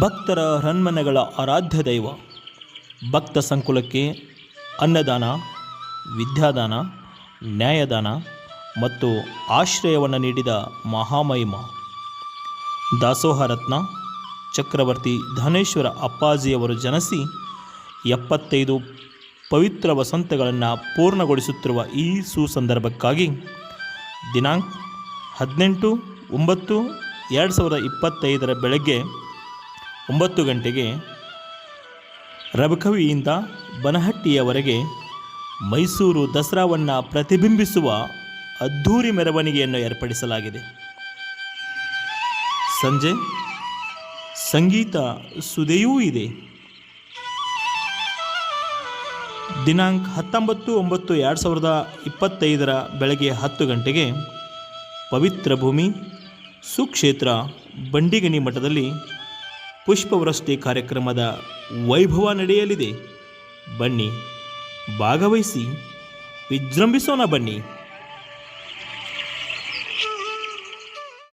ಭಕ್ತರ ಹರನ್ಮನೆಗಳ ಆರಾಧ್ಯ ದೈವ, ಭಕ್ತ ಸಂಕುಲಕ್ಕೆ ಅನ್ನದಾನ, ವಿದ್ಯಾದಾನ, ನ್ಯಾಯದಾನ ಮತ್ತು ಆಶ್ರಯವನ್ನು ನೀಡಿದ ಮಹಾಮಹಿಮ. ದಾಸೋಹ ರತ್ನ ಚಕ್ರವರ್ತಿ ಧನೇಶ್ವರ ಅಪ್ಪಾಜಿಯವರು ಜನಿಸಿ ಎಪ್ಪತ್ತೈದು ಪವಿತ್ರ ವಸಂತಗಳನ್ನು ಪೂರ್ಣಗೊಳಿಸುತ್ತಿರುವ ಈ ಸುಸಂದರ್ಭಕ್ಕಾಗಿ ದಿನಾಂಕ ಹದಿನೆಂಟು ಒಂಬತ್ತು ಎರಡು ಸಾವಿರದ ಇಪ್ಪತ್ತೈದರ ಬೆಳಗ್ಗೆ ಒಂಬತ್ತು ಗಂಟೆಗೆ ರಬಕವಿಯಿಂದ ಬನಹಟ್ಟಿಯವರೆಗೆ ಮೈಸೂರು ದಸರಾವನ್ನು ಪ್ರತಿಬಿಂಬಿಸುವ ಅದ್ಧೂರಿ ಮೆರವಣಿಗೆಯನ್ನು ಏರ್ಪಡಿಸಲಾಗಿದೆ. ಸಂಜೆ ಸಂಗೀತ ಸುದೆಯೂ ಇದೆ. ದಿನಾಂಕ ಹತ್ತೊಂಬತ್ತು ಒಂಬತ್ತು ಎರಡು ಸಾವಿರದ ಇಪ್ಪತ್ತೈದರ ಬೆಳಗ್ಗೆ ಹತ್ತು ಗಂಟೆಗೆ ಪವಿತ್ರ ಭೂಮಿ ಸುಕ್ಷೇತ್ರ ಬಂಡಿಗಣಿ ಮಠದಲ್ಲಿ ಪುಷ್ಪವೃಷ್ಟಿ ಕಾರ್ಯಕ್ರಮದ ವೈಭವ ನಡೆಯಲಿದೆ. ಬನ್ನಿ ಭಾಗವಹಿಸಿ ವಿಜೃಂಭಿಸೋಣ ಬನ್ನಿ.